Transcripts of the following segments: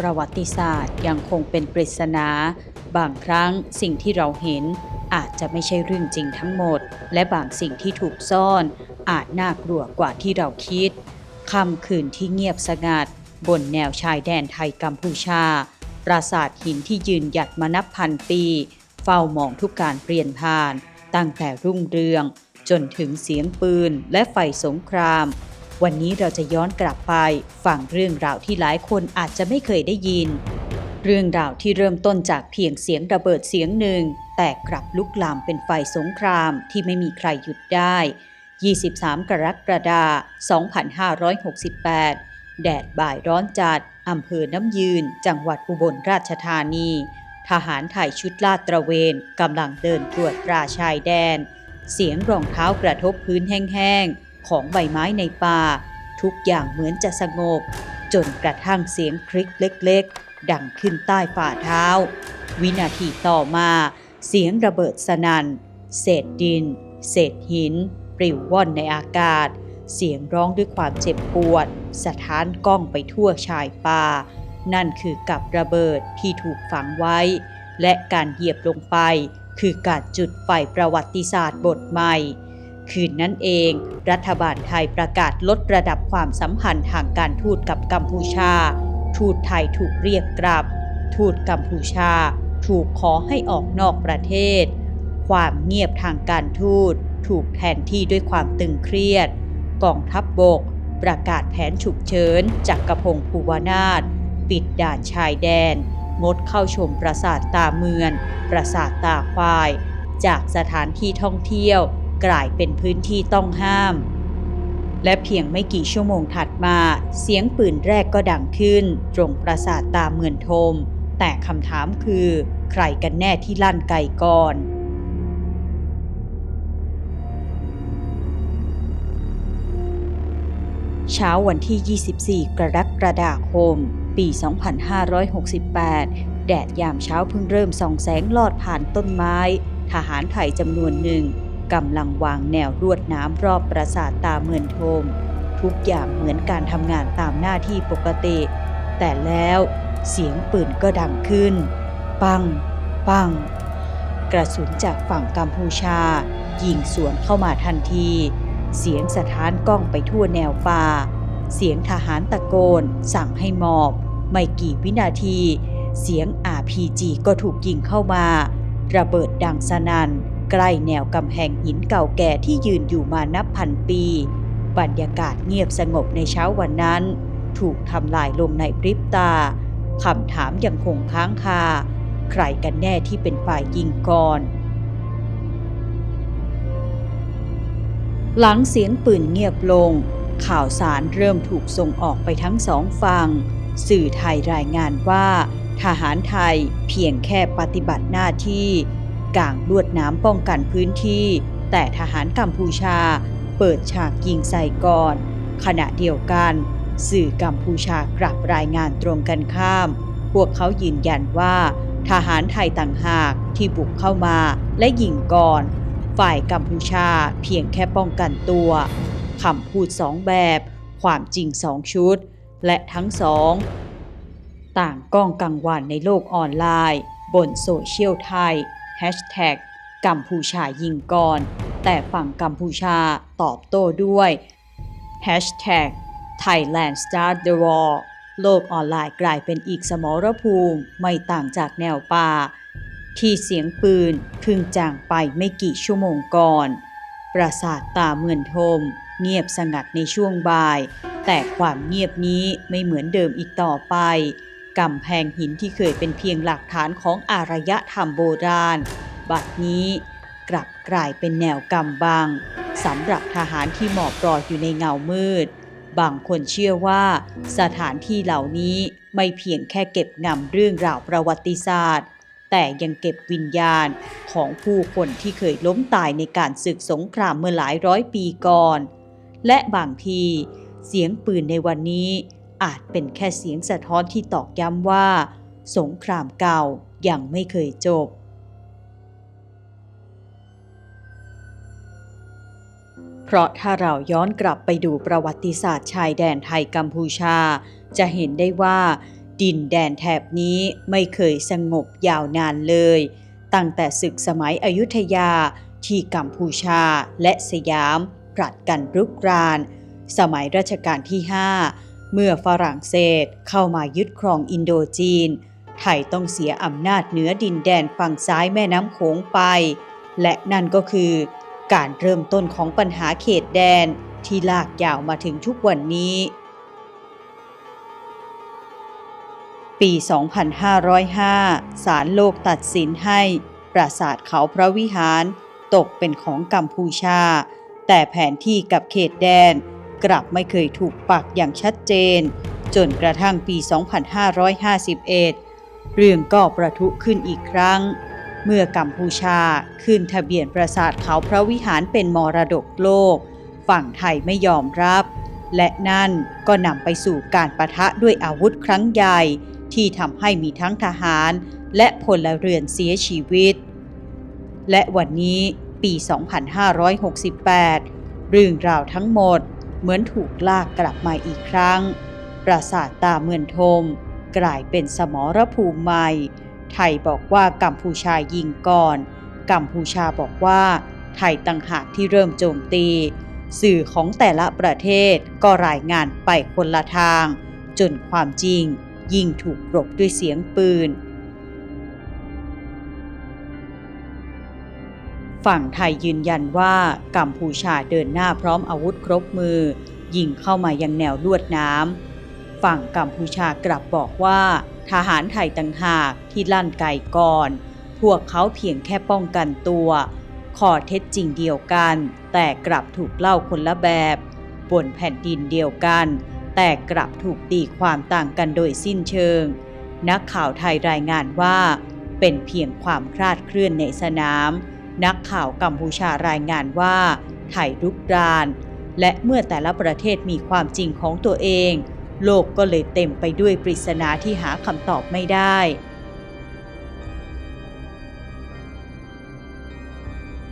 ประวัติศาสตร์ยังคงเป็นปริศนา บางครั้งสิ่งที่เราเห็นอาจจะไม่ใช่เรื่องจริงทั้งหมด และบางสิ่งที่ถูกซ่อน อาจน่ากลัวกว่าที่เราคิดค่ำคืนที่เงียบสงัด บนแนวชายแดนไทยกัมพูชา ปราสาทหินที่ยืนหยัดมานับพันปี เฝ้ามองทุกการเปลี่ยนผ่าน ตั้งแต่รุ่งเรือง จนถึงเสียงปืนและไฟสงคราม วันนี้เราจะย้อนกลับไปฟังเรื่องราวที่หลายคนอาจจะไม่เคยได้ยิน เรื่องราวที่เริ่มต้นจากเพียงเสียงระเบิดเสียงหนึ่ง แต่กลับลุกลามเป็นไฟสงครามที่ไม่มีใครหยุดได้ 23 กรกฎาคม 2568 แดดบ่ายร้อนจัดอำเภอน้ำยืน จังหวัดอุบลราชธานี ทหารไทยชุดลาดตระเวนกำลังเดินตรวจตราชายแดน เสียงรองเท้ากระทบพื้นแห้งๆ ของใบไม้ในป่า ทุกอย่างเหมือนจะสงบ จนกระทั่งเสียงคลิกเล็ก ๆ ดังขึ้นใต้ฝ่าเท้า วินาทีต่อมา เสียงระเบิดสนัน่น เศษดิน เศษหิน ปลิวว่อนในอากาศ เสียงร้องด้วยความเจ็บปวด สถานกล้องไปทั่วชายป่า นั่นคือกับระเบิดที่ถูกฝังไว้ และการเหยียบลงไปคือการจุดไฟประวัติศาสตร์บทใหม่ คืนนั้นเอง รัฐบาลไทยประกาศลดระดับความสัมพันธ์ทางการทูตกับกัมพูชา ทูตไทยถูกเรียกกลับ ทูตกัมพูชา ถูกขอให้ออกนอกประเทศ ความเงียบทางการทูตถูกแทนที่ด้วยความตึงเครียด กองทัพบบก ประกาศแผนฉุกเฉินจากกระพงภูวนาถปิดด่านชายแดน งดเข้าชมปราสาทตาเมือน ปราสาทตาควาย จากสถานที่ท่องเที่ยว กลายเป็นพื้นที่ต้องห้าม และเพียงไม่กี่ชั่วโมงถัดมาเสียงปืนแรกก็ดังขึ้น ตรงปราสาทตาเมือนทม แต่คำถามคือ ใครกันแน่ที่ลั่นไกก่อนเช้าวันที่ 24 กรกฎาคม ปี 2568 แดดยามเช้าเพิ่งเริ่มส่องแสงลอดผ่านต้นไม้ ทหารไทยจำนวนหนึ่ง กำลังวางแนวรวดน้ำรอบปราสาทตาเมือนโทม ทุกอย่างเหมือนการทำงานตามหน้าที่ปกติ แต่แล้วเสียงปืนก็ดังขึ้น ปัง ปัง กระสุนจากฝั่งกัมพูชา ยิงสวนเข้ามาทันที เสียงสถานกล้องไปทั่วแนวป่า เสียงทหารตะโกน สั่งให้มอบ ไม่กี่วินาที เสียง RPG ก็ถูกยิงเข้ามา ระเบิดดังสนัน่น ใกล้แนวกำแพงหินเก่าแก่ที่ยืนอยู่มานับพันปี บรรยากาศเงียบสงบในเช้าวันนั้น ถูกทำลายลงในพริบตาคำถามยังคงค้างคา ใครกันแน่ที่เป็นฝ่ายยิงก่อนหลังเสียงปืนเงียบลง ข่าวสารเริ่มถูกส่งออกไปทั้งสองฝั่งสื่อไทยรายงานว่า ทหารไทยเพียงแค่ปฏิบัติหน้าที่ กางลวดน้ำป้องกันพื้นที่ แต่ทหารกัมพูชา เปิดฉากยิงใส่ก่อน ขณะเดียวกัน สื่อกัมพูชากลับรายงานตรงกันข้าม พวกเขายืนยันว่า ทหารไทยต่างหากที่บุกเข้ามาและยิงก่อน ฝ่ายกัมพูชาเพียงแค่ป้องกันตัวคำพูดสองแบบ ความจริงสองชุด และทั้งสอง ต่างก้องกังวานในโลกออนไลน์ บนโซเชียลไทย Hashtag กัมพูชายิงก่อน แต่ฝั่งกัมพูชาตอบโต้ด้วย Hashtag Thailand Start the War โลกออนไลน์กลายเป็นอีกสมรภูมิไม่ต่างจากแนวป่า ที่เสียงปืนเพึ่งจางไปไม่กี่ชั่วโมงก่อน ปราสาทตาเมือนทม เงียบสงัดในช่วงบ่าย แต่ความเงียบนี้ไม่เหมือนเดิมอีกต่อไป กำแพงหินที่เคยเป็นเพียงหลักฐานของอารยธรรมโบราณ บัดนี้กลับกลายเป็นแนวกำบังสำหรับทหารที่หมอบรออยู่ในเงามืด บางคนเชื่อว่า สถานที่เหล่านี้ไม่เพียงแค่เก็บงำเรื่องราวประวัติศาสตร์ แต่ยังเก็บวิญญาณของผู้คนที่เคยล้มตายในการศึกสงครามเมื่อหลายร้อยปีก่อน และบางทีเสียงปืนในวันนี้ อาจเป็นแค่เสียงสะท้อนที่ตอกย้ำว่า สงครามเก่ายังไม่เคยจบ เพราะถ้าเราย้อนกลับไปดูประวัติศาสตร์ชายแดนไทยกัมพูชา จะเห็นได้ว่า ดินแดนแถบนี้ไม่เคยสงบยาวนานเลย ตั้งแต่ศึกสมัยอยุธยาที่กัมพูชาและสยามผลัดกันรุกราน สมัยรัชกาลที่ 5 เมื่อฝรั่งเศสเข้ามายึดครองอินโดจีน ไทยต้องเสียอำนาจเหนือดินแดนฝั่งซ้ายแม่น้ำโขงไป และนั่นก็คือ การเริ่มต้นของปัญหาเขตแดนที่ลากยาวมาถึงทุกวันนี้ ปี 2505 ศาลโลกตัดสินให้ปราสาทเขาพระวิหารตกเป็นของกัมพูชา แต่แผนที่กับเขตแดน กลับไม่เคยถูกปักอย่างชัดเจน จนกระทั่งปี 2551 เรื่องก็ประทุขึ้นอีกครั้ง เมื่อกัมพูชาขึ้นทะเบียนปราสาทเขาพระวิหารเป็นมรดกโลก ฝั่งไทยไม่ยอมรับ และนั่นก็นำไปสู่การประทะด้วยอาวุธครั้งใหญ่ ที่ทำให้มีทั้งทหารและพลเรือนเสียชีวิต และวันนี้ปี 2568 เรื่องราวทั้งหมด เหมือนถูกลากกลับมาอีกครั้ง ปราสาทตาเมือนทม กลายเป็นสมรภูมิใหม่ ไทยบอกว่ากัมพูชายิงก่อน กัมพูชาบอกว่า ไทยต่างหากที่เริ่มโจมตี สื่อของแต่ละประเทศก็รายงานไปคนละทาง จนความจริงยิ่งถูกกลบด้วยเสียงปืน ฝั่งไทยยืนยันว่ากัมพูชาเดินหน้าพร้อมอาวุธครบมือ ยิงเข้ามายังแนวลวดน้ำฝั่งกัมพูชากลับบอกว่า ทหารไทยต่างหากที่ลั่นไกก่อน พวกเขาเพียงแค่ป้องกันตัวข้อเท็จจริงเดียวกัน แต่กลับถูกเล่าคนละแบบ บนแผ่นดินเดียวกัน แต่กลับถูกตีความต่างกันโดยสิ้นเชิง นักข่าวไทยรายงานว่า เป็นเพียงความคลาดเคลื่อนในสนาม นักข่าวกัมพูชารายงานว่าไทยรุกราน และเมื่อแต่ละประเทศมีความจริงของตัวเอง โลกก็เลยเต็มไปด้วยปริศนาที่หาคำตอบไม่ได้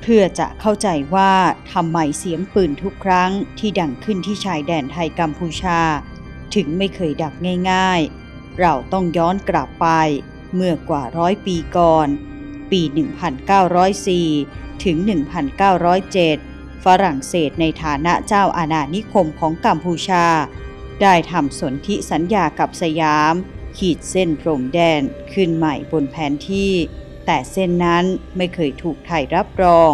เพื่อจะเข้าใจว่าทำไมเสียงปืนทุกครั้งที่ดังขึ้นที่ชายแดนไทยกัมพูชา ถึงไม่เคยดับง่าย ๆ เราต้องย้อนกลับไปเมื่อกว่าร้อยปีก่อน ปี 1904 ถึง 1907 ฝรั่งเศสในฐานะเจ้าอาณานิคมของกัมพูชา ได้ทำสนธิสัญญากับสยาม ขีดเส้นพรมแดนขึ้นใหม่บนแผนที่ แต่เส้นนั้นไม่เคยถูกไทยรับรอง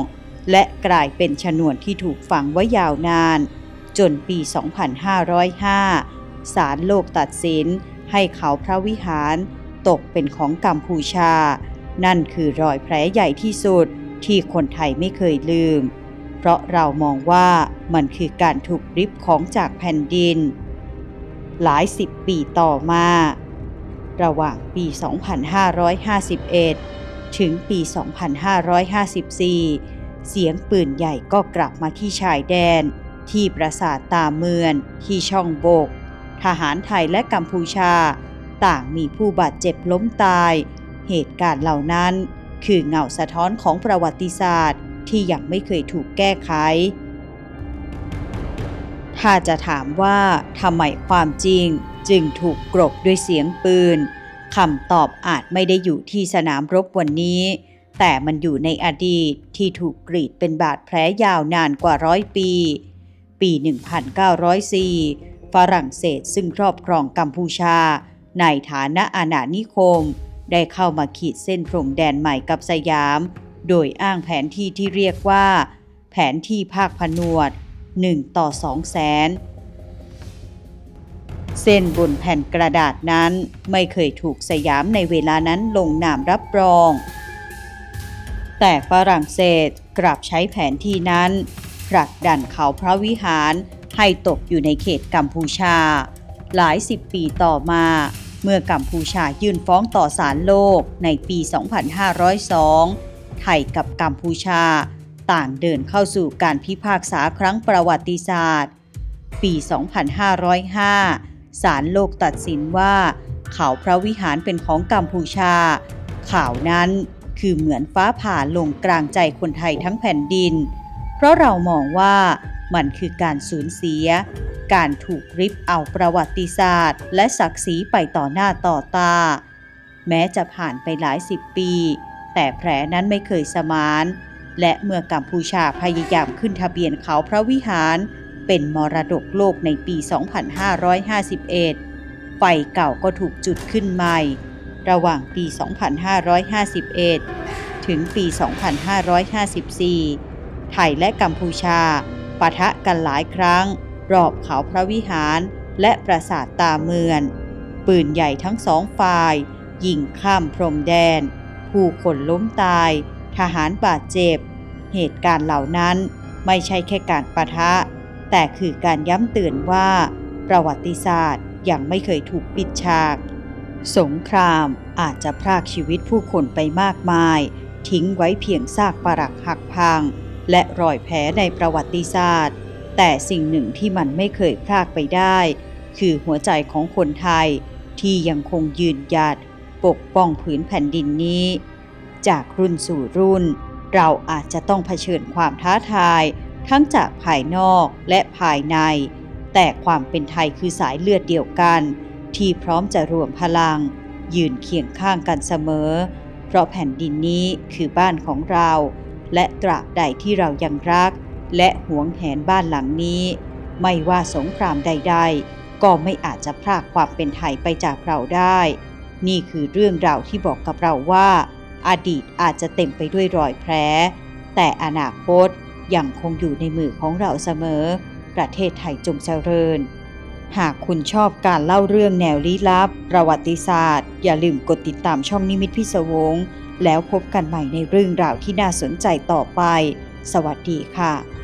และกลายเป็นชนวนที่ถูกฝังไว้ยาวนาน จนปี 2505 ศาลโลกตัดสินให้เขาพระวิหารตกเป็นของกัมพูชา นั่นคือรอยแผลใหญ่ที่สุดที่คนไทยไม่เคยลืม เพราะเรามองว่ามันคือการถูกริบของจากแผ่นดิน หลายสิบปีต่อมา ระหว่างปี 2551 ถึงปี 2554 เสียงปืนใหญ่ก็กลับมาที่ชายแดน ที่ปราสาทตาเมือน ที่ช่องโบก ทหารไทยและกัมพูชา ต่างมีผู้บาดเจ็บล้มตาย เหตุการณ์เหล่านั้น คือเงาสะท้อนของประวัติศาสตร์ ที่ยังไม่เคยถูกแก้ไข ถ้าจะถามว่าทำไมความจริงจึงถูกกลบด้วยเสียงปืนคำตอบอาจไม่ได้อยู่ที่สนามรบวันนี้ แต่มันอยู่ในอดีตที่ถูกกรีดเป็นบาดแผลยาวนานกว่าร้อยปี ปี 1904 ฝรั่งเศสซึ่งครอบครองกัมพูชา ในฐานะอาณานิคม ได้เข้ามาขีดเส้นพรมแดนใหม่กับสยาม โดยอ้างแผนที่ที่เรียกว่า แผนที่ภาคผนวด 1 ต่อ 2 แสน เส้นบนแผ่นกระดาษนั้นไม่เคยถูกสยามในเวลานั้นลงนามรับรอง แต่ฝรั่งเศสกลับใช้แผนที่นั้นผลักดันเขาพระวิหารให้ตกอยู่ในเขตกัมพูชา หลายสิบปีต่อมา เมื่อกัมพูชายื่นฟ้องต่อศาลโลกในปี 2502 ไทยกับกัมพูชา ต่างเดินเข้าสู่การพิพากษาครั้งประวัติศาสตร์ ปี 2505 ศาลโลกตัดสินว่า เขาพระวิหารเป็นของกัมพูชา ข่าวนั้นคือเหมือนฟ้าผ่าลงกลางใจคนไทยทั้งแผ่นดิน เพราะเรามองว่ามันคือการสูญเสีย การถูกริบเอาประวัติศาสตร์ และศักดิ์ศรีไปต่อหน้าต่อตา แม้จะผ่านไปหลายสิบปี แต่แผลนั้นไม่เคยสมาน และเมื่อกัมพูชาพยายามขึ้นทะเบียนเขาพระวิหาร เป็นมรดกโลกในปี 2551 ไฟเก่าก็ถูกจุดขึ้นใหม่ ระหว่างปี 2551 ถึงปี 2554 ไทยและกัมพูชาปะทะกันหลายครั้ง รอบเขาพระวิหารและปราสาทตาเมือนปืนใหญ่ทั้งสองฝ่าย ยิงข้ามพรมแดน ผู้คนล้มตาย ทหารบาดเจ็บ เหตุการณ์เหล่านั้นไม่ใช่แค่การปะทะ แต่คือการย้ำเตือนว่า ประวัติศาสตร์ยังไม่เคยถูกปิดฉาก สงครามอาจจะพรากชีวิตผู้คนไปมากมาย ทิ้งไว้เพียงซากปรักหักพัง และรอยแผลในประวัติศาสตร์ แต่สิ่งหนึ่งที่มันไม่เคยพรากไปได้ คือหัวใจของคนไทยที่ยังคงยืนหยัด ปกป้องผืนแผ่นดินนี้ จากรุ่นสู่รุ่น เราอาจจะต้องเผชิญความท้าทาย ทั้งจากภายนอกและภายใน แต่ความเป็นไทยคือสายเลือดเดียวกัน ที่พร้อมจะรวมพลัง ยืนเคียงข้างกันเสมอ เพราะแผ่นดินนี้คือบ้านของเรา และตราบใดที่เรายังรัก และหวงแหนบ้านหลังนี้ ไม่ว่าสงครามใด ๆ ก็ไม่อาจจะพรากความเป็นไทยไปจากเราได้ นี่คือเรื่องราวที่บอกกับเราว่า อดีตอาจจะเต็มไปด้วยรอยแผลแต่อนาคตยังคงอยู่ในมือของเราเสมอ ประเทศไทยจงเจริญ หากคุณชอบการเล่าเรื่องแนวลี้ลับ ประวัติศาสตร์ อย่าลืมกดติดตามช่องนิมิตพิศวงแล้วพบกันใหม่ในเรื่องราวที่น่าสนใจต่อไป สวัสดีค่ะ